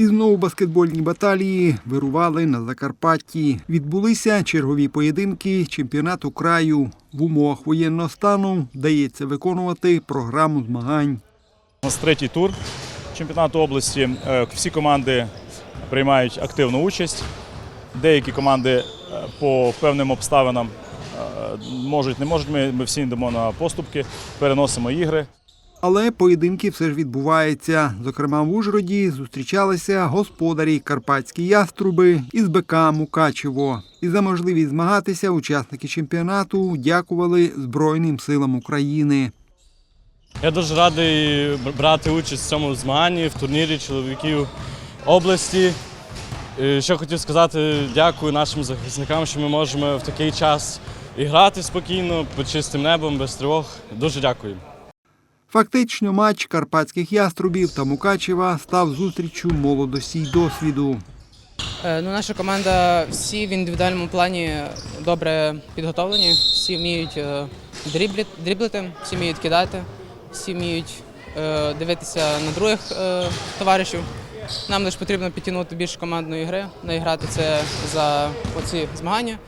І знову баскетбольні баталії вирували на Закарпатті. Відбулися чергові поєдинки чемпіонату краю. В умовах воєнного стану вдається виконувати програму змагань. У нас третій тур чемпіонату області. Е, Всі команди приймають активну участь. Деякі команди е, по певним обставинам е, можуть, не можуть. Ми, ми всі йдемо на поступки, переносимо ігри. Але поєдинки все ж відбуваються. Зокрема, в Ужгороді зустрічалися господарі Карпатські яструби із БК Мукачево. І за можливість змагатися учасники чемпіонату дякували Збройним силам України. Я дуже радий брати участь в цьому змаганні в турнірі чоловіків області. Е, Що хотів сказати, дякую нашим захисникам, що ми можемо в такий час і грати спокійно, під чистим небом, без тривог. Дуже дякую. Фактично, матч карпатських яструбів та Мукачева став зустріччю молодості й досвіду. Е, Ну, наша команда всі в індивідуальному плані добре підготовлені, всі вміють е, дріблити, всі вміють кидати, всі вміють е, дивитися на других товаришів. Нам лише потрібно підтягнути більше командної гри, наіграти це за оці змагання,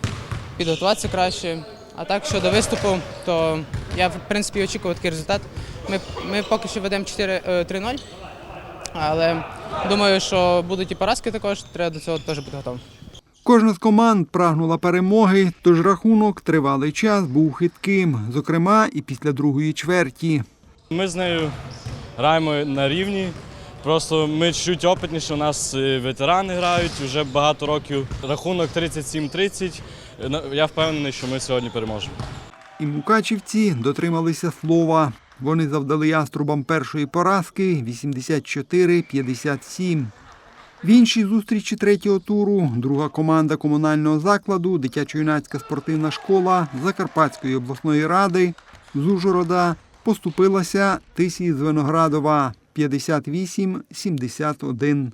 підготуватися краще. А так щодо виступу, то я в принципі очікував такий результат. Ми, ми поки що ведемо 4, е, 3-0. Але думаю, що будуть і поразки також, треба до цього теж бути готовим. Кожна з команд прагнула перемоги, тож рахунок тривалий час був хитким, зокрема і після другої чверті. Ми з нею граємо на рівні. Просто ми чуть опитніші, у нас е, ветерани грають вже багато років. Рахунок 37-30. Е, Я впевнений, що ми сьогодні переможемо. І мукачівці дотрималися слова. Вони завдали яструбам першої поразки 84-57. В іншій зустрічі третього туру друга команда комунального закладу дитячо-юнацька спортивна школа Закарпатської обласної ради з Ужгорода поступилася Тисі з Виноградова 58-71.